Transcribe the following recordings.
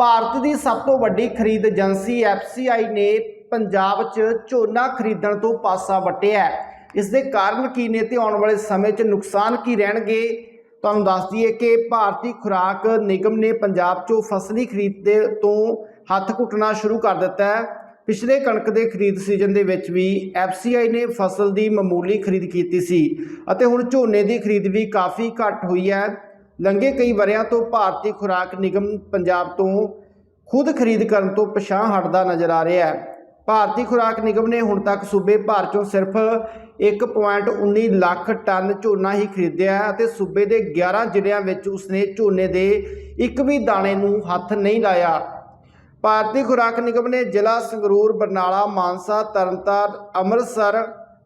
ਭਾਰਤ ਦੀ ਸਭ ਤੋਂ ਵੱਡੀ ਖਰੀਦ ਏਜੰਸੀ FCI ਨੇ ਪੰਜਾਬ 'ਚ ਝੋਨਾ ਖਰੀਦਣ ਤੋਂ ਪਾਸਾ ਵਟਿਆ ਇਸ ਦੇ ਕਾਰਨ ਕੀ ਨੇ ਤੇ ਆਉਣ ਵਾਲੇ ਸਮੇਂ 'ਚ ਨੁਕਸਾਨ ਕੀ ਰਹਿਣਗੇ? ਤੁਹਾਨੂੰ ਦੱਸ ਦਈਏ ਕਿ ਭਾਰਤੀ ਖੁਰਾਕ ਨਿਗਮ ਨੇ ਪੰਜਾਬ 'ਚੋਂ ਫਸਲੀ ਖਰੀਦ ਦੇ ਤੋਂ ਹੱਥ ਘੁੱਟਣਾ ਸ਼ੁਰੂ ਕਰ ਦਿੱਤਾ ਹੈ। ਪਿਛਲੇ ਕਣਕ ਦੇ ਖਰੀਦ ਸੀਜ਼ਨ ਦੇ ਵਿੱਚ ਵੀ FCI ਨੇ ਫਸਲ ਦੀ ਮਾਮੂਲੀ ਖਰੀਦ ਕੀਤੀ ਸੀ ਅਤੇ ਹੁਣ ਝੋਨੇ ਦੀ ਖਰੀਦ ਵੀ ਕਾਫੀ ਘੱਟ ਹੋਈ ਹੈ। ਲੰਘੇ ਕਈ ਵਰਿਆਂ ਤੋਂ ਭਾਰਤੀ ਖੁਰਾਕ ਨਿਗਮ ਪੰਜਾਬ ਤੋਂ ਖੁਦ ਖਰੀਦ ਕਰਨ ਤੋਂ ਪਛਾਂ ਹਟਦਾ ਨਜ਼ਰ ਆ ਰਿਹਾ ਹੈ। ਭਾਰਤੀ ਖੁਰਾਕ ਨਿਗਮ ਨੇ ਹੁਣ ਤੱਕ ਸੂਬੇ ਭਰ ਚੋਂ ਸਿਰਫ 1.19 ਲੱਖ ਟਨ ਝੋਨਾ ਹੀ ਖਰੀਦਿਆ ਹੈ ਅਤੇ ਸੂਬੇ ਦੇ 11 ਜ਼ਿਲ੍ਹਿਆਂ ਵਿੱਚ ਉਸਨੇ ਝੋਨੇ ਦੇ ਇੱਕ ਵੀ ਦਾਣੇ ਨੂੰ ਹੱਥ ਨਹੀਂ ਲਾਇਆ। ਭਾਰਤੀ ਖੁਰਾਕ ਨਿਗਮ ਨੇ ਜ਼ਿਲ੍ਹਾ ਸੰਗਰੂਰ, ਬਰਨਾਲਾ, ਮਾਨਸਾ, ਤਰਨਤਾਰਨ, ਅੰਮ੍ਰਿਤਸਰ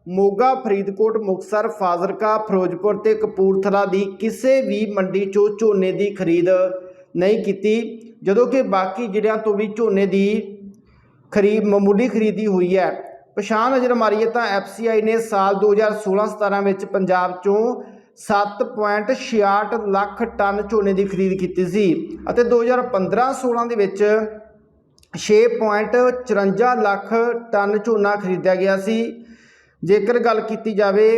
ਮੋਗਾ, ਫਰੀਦਕੋਟ, ਮੁਕਤਸਰ, ਫਾਜ਼ਿਲਕਾ, ਫਿਰੋਜ਼ਪੁਰ ਤੇ ਕਪੂਰਥਲਾ ਦੀ ਕਿਸੇ ਵੀ ਮੰਡੀ 'ਚੋਂ ਝੋਨੇ ਦੀ ਖਰੀਦ ਨਹੀਂ ਕੀਤੀ, ਜਦੋਂ ਕਿ ਬਾਕੀ ਜ਼ਿਲ੍ਹਿਆਂ ਤੋਂ ਵੀ ਝੋਨੇ ਦੀ ਖਰੀਦ, ਮਾਮੂਲੀ ਖਰੀਦੀ ਹੋਈ ਹੈ। ਪਛਾਣ ਨਜ਼ਰ ਮਾਰੀਏ ਤਾਂ FCI ਨੇ ਸਾਲ 2016-17 ਵਿੱਚ ਪੰਜਾਬ 'ਚੋਂ 7.66 ਲੱਖ ਟਨ ਝੋਨੇ ਦੀ ਖਰੀਦ ਕੀਤੀ ਸੀ ਅਤੇ 2015-16 ਦੇ ਵਿੱਚ 6.54 ਲੱਖ ਟਨ ਝੋਨਾ ਖਰੀਦਿਆ ਗਿਆ ਸੀ। ਜੇਕਰ ਗੱਲ ਕੀਤੀ ਜਾਵੇ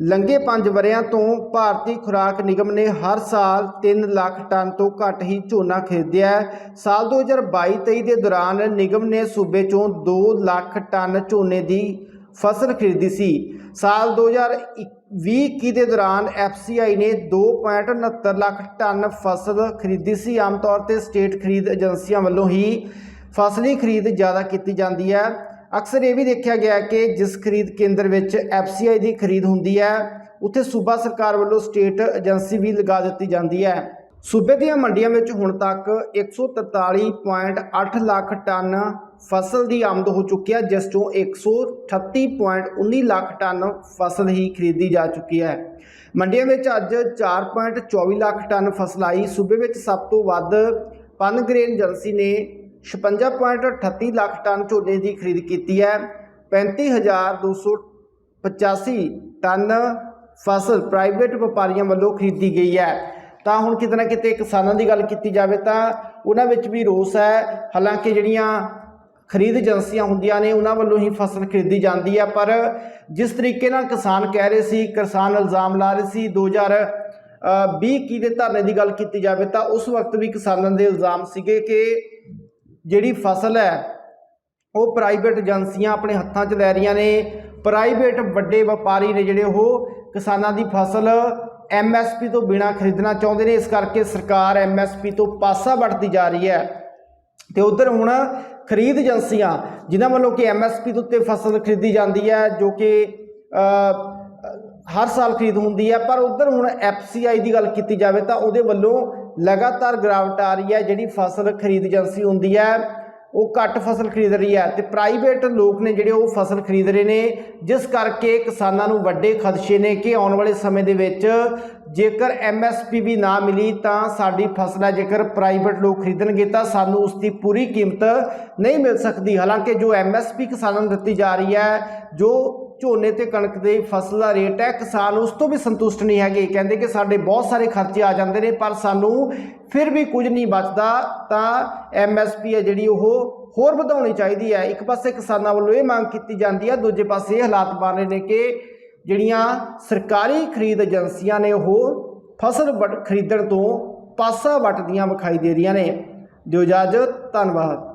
ਲੰਘੇ 5 ਵਰਿਆਂ ਤੋਂ ਭਾਰਤੀ ਖੁਰਾਕ ਨਿਗਮ ਨੇ ਹਰ ਸਾਲ 3 ਲੱਖ ਟਨ ਤੋਂ ਘੱਟ ਹੀ ਝੋਨਾ ਖਰੀਦਿਆ ਹੈ। ਸਾਲ 2022-23 ਦੇ ਦੌਰਾਨ ਨਿਗਮ ਨੇ ਸੂਬੇ ਚੋਂ 2 ਲੱਖ ਟਨ ਝੋਨੇ ਦੀ ਫਸਲ ਖਰੀਦੀ ਸੀ। ਸਾਲ 2020-21 ਦੇ ਦੌਰਾਨ FCI ਨੇ 2.69 ਲੱਖ ਟਨ ਫਸਲ ਖਰੀਦੀ ਸੀ। ਆਮ ਤੌਰ ਤੇ ਸਟੇਟ ਖਰੀਦ ਏਜੰਸੀਆਂ ਵੱਲੋਂ ਹੀ ਫਸਲੀ ਖਰੀਦ ਜ਼ਿਆਦਾ ਕੀਤੀ ਜਾਂਦੀ ਹੈ। ਅਕਸਰ ਇਹ ਵੀ ਦੇਖਿਆ ਗਿਆ ਕਿ ਜਿਸ ਖਰੀਦ ਕੇਂਦਰ ਵਿੱਚ FCI ਦੀ ਖਰੀਦ ਹੁੰਦੀ ਹੈ, ਉੱਥੇ ਸੂਬਾ ਸਰਕਾਰ ਵੱਲੋਂ ਸਟੇਟ ਏਜੰਸੀ ਵੀ ਲਗਾ ਦਿੱਤੀ ਜਾਂਦੀ ਹੈ। ਸੂਬੇ ਦੀਆਂ ਮੰਡੀਆਂ ਵਿੱਚ ਹੁਣ ਤੱਕ 143.8 ਲੱਖ ਟਨ ਫਸਲ ਦੀ ਆਮਦ ਹੋ ਚੁੱਕੀ ਹੈ, ਜਿਸ ਤੋਂ 138.19 ਲੱਖ ਟਨ ਫਸਲ ਹੀ ਖਰੀਦੀ ਜਾ ਚੁੱਕੀ ਹੈ। ਮੰਡੀਆਂ ਵਿੱਚ ਅੱਜ 4.24 ਲੱਖ ਟਨ ਫਸਲ ਆਈ। ਸੂਬੇ ਵਿੱਚ ਸਭ ਤੋਂ ਵੱਧ ਪਨਗ੍ਰੇਨ ਏਜੰਸੀ ਨੇ 56.38 ਲੱਖ ਟਨ ਝੋਨੇ ਦੀ ਖਰੀਦ ਕੀਤੀ ਹੈ। 35285 ਟਨ ਫਸਲ ਪ੍ਰਾਈਵੇਟ ਵਪਾਰੀਆਂ ਵੱਲੋਂ ਖਰੀਦੀ ਗਈ ਹੈ। ਤਾਂ ਹੁਣ ਕਿਤੇ ਨਾ ਕਿਤੇ ਕਿਸਾਨਾਂ ਦੀ ਗੱਲ ਕੀਤੀ ਜਾਵੇ ਤਾਂ ਉਹਨਾਂ ਵਿੱਚ ਵੀ ਰੋਸ ਹੈ। ਹਾਲਾਂਕਿ ਜਿਹੜੀਆਂ ਖਰੀਦ ਏਜੰਸੀਆਂ ਹੁੰਦੀਆਂ ਨੇ, ਉਹਨਾਂ ਵੱਲੋਂ ਹੀ ਫਸਲ ਖਰੀਦੀ ਜਾਂਦੀ ਹੈ। ਪਰ ਜਿਸ ਤਰੀਕੇ ਨਾਲ ਕਿਸਾਨ ਕਹਿ ਰਹੇ ਸੀ, ਕਿਸਾਨ ਇਲਜ਼ਾਮ ਲਾ ਰਹੇ ਸੀ 2000 20 ਕੀ ਦੇ ਧਰਨੇ ਦੀ ਗੱਲ ਕੀਤੀ ਜਾਵੇ ਤਾਂ ਉਸ ਵਕਤ ਵੀ ਕਿਸਾਨਾਂ ਦੇ ਇਲਜ਼ਾਮ ਸੀਗੇ ਕਿ ਜਿਹੜੀ ਫਸਲ ਹੈ, ਉਹ ਪ੍ਰਾਈਵੇਟ ਏਜੰਸੀਆਂ ਆਪਣੇ ਹੱਥਾਂ 'ਚ ਲੈ ਰਹੀਆਂ ਨੇ। ਪ੍ਰਾਈਵੇਟ ਵੱਡੇ ਵਪਾਰੀ ਨੇ ਜਿਹੜੇ ਉਹ ਕਿਸਾਨਾਂ ਦੀ ਫਸਲ ਐਮਐਸਪੀ ਤੋਂ ਬਿਨਾ ਖਰੀਦਣਾ ਚਾਹੁੰਦੇ ਨੇ। ਇਸ ਕਰਕੇ ਸਰਕਾਰ ਐਮਐਸਪੀ ਤੋਂ ਪਾਸਾ ਵੱਟਦੀ ਜਾ ਰਹੀ ਹੈ। ਤੇ ਉਧਰ ਹੁਣ ਖਰੀਦ ਏਜੰਸੀਆਂ, ਜਿਨ੍ਹਾਂ ਵੱਲੋਂ ਕਿ ਐਮਐਸਪੀ ਦੇ ਉੱਤੇ ਫਸਲ ਖਰੀਦੀ ਜਾਂਦੀ ਹੈ, ਜੋ ਕਿ ਹਰ ਸਾਲ ਖਰੀਦ ਹੁੰਦੀ ਹੈ। ਪਰ ਉਧਰ ਹੁਣ ਐਫਸੀਆਈ ਦੀ ਗੱਲ ਕੀਤੀ ਜਾਵੇ ਤਾਂ ਉਹਦੇ ਵੱਲੋਂ ਲਗਾਤਾਰ ਗਿਰਾਵਟ ਆ ਰਹੀ ਹੈ, ਜਿਹੜੀ ਫਸਲ ਖਰੀਦ ਏਜੰਸੀ ਹੁੰਦੀ ਹੈ, ਉਹ ਘੱਟ ਫਸਲ ਖਰੀਦ ਰਹੀ ਹੈ ਤੇ ਪ੍ਰਾਈਵੇਟ ਲੋਕ ਨੇ ਜਿਹੜੇ ਉਹ ਫਸਲ ਖਰੀਦ ਰਹੇ ਨੇ, ਜਿਸ ਕਰਕੇ ਕਿਸਾਨਾਂ ਨੂੰ ਵੱਡੇ ਖਦਸ਼ੇ ਨੇ ਕਿ ਆਉਣ ਵਾਲੇ ਸਮੇਂ ਦੇ ਵਿੱਚ ਜੇਕਰ ਐਮਐਸਪੀ ਵੀ ਨਾ ਮਿਲੀ ਤਾਂ ਸਾਡੀ ਫਸਲ ਹੈ, ਜੇਕਰ ਪ੍ਰਾਈਵੇਟ ਲੋਕ ਖਰੀਦਣਗੇ ਤਾਂ ਸਾਨੂੰ ਉਸ ਦੀ ਪੂਰੀ ਕੀਮਤ ਨਹੀਂ ਮਿਲ ਸਕਦੀ। ਹਾਲਾਂਕਿ ਜੋ ਐਮਐਸਪੀ ਕਿਸਾਨਾਂ ਨੂੰ ਦਿੱਤੀ ਜਾ ਰਹੀ ਹੈ, ਜੋ ਝੋਨੇ ਤੇ ਕਣਕ ਦੇ ਫਸਲ ਦਾ ਰੇਟ ਹੈ ਕਿਸਾਨ ਉਸ ਤੋਂ ਵੀ ਸੰਤੁਸ਼ਟ ਨਹੀਂ ਹੈਗੇ। ਕਹਿੰਦੇ ਕਿ ਸਾਡੇ ਬਹੁਤ ਸਾਰੇ ਖਰਚੇ ਆ ਜਾਂਦੇ ਨੇ, ਪਰ ਸਾਨੂੰ ਫਿਰ ਵੀ ਕੁਝ ਨਹੀਂ ਬਚਦਾ। ਤਾਂ ਐਮਐਸਪੀ ਹੈ ਜਿਹੜੀ ਉਹ ਹੋਰ ਵਧਾਉਣੀ ਚਾਹੀਦੀ ਹੈ। ਇੱਕ ਪਾਸੇ ਕਿਸਾਨਾਂ ਵੱਲੋਂ ਇਹ ਮੰਗ ਕੀਤੀ ਜਾਂਦੀ ਹੈ, ਦੂਜੇ ਪਾਸੇ ਇਹ ਹਾਲਾਤ ਬਣ ਰਹੇ ਨੇ ਕਿ ਜਿਹੜੀਆਂ ਸਰਕਾਰੀ ਖਰੀਦ ਏਜੰਸੀਆਂ ਨੇ ਉਹ ਫਸਲ ਵੱਢ- ਖਰੀਦਣ ਤੋਂ ਪਾਸਾ ਵੱਟਦੀਆਂ ਵਿਖਾਈ ਦੇ ਰਹੀਆਂ ਨੇ। ਦਿਓ ਇਜਾਜ਼ਤ, ਧੰਨਵਾਦ।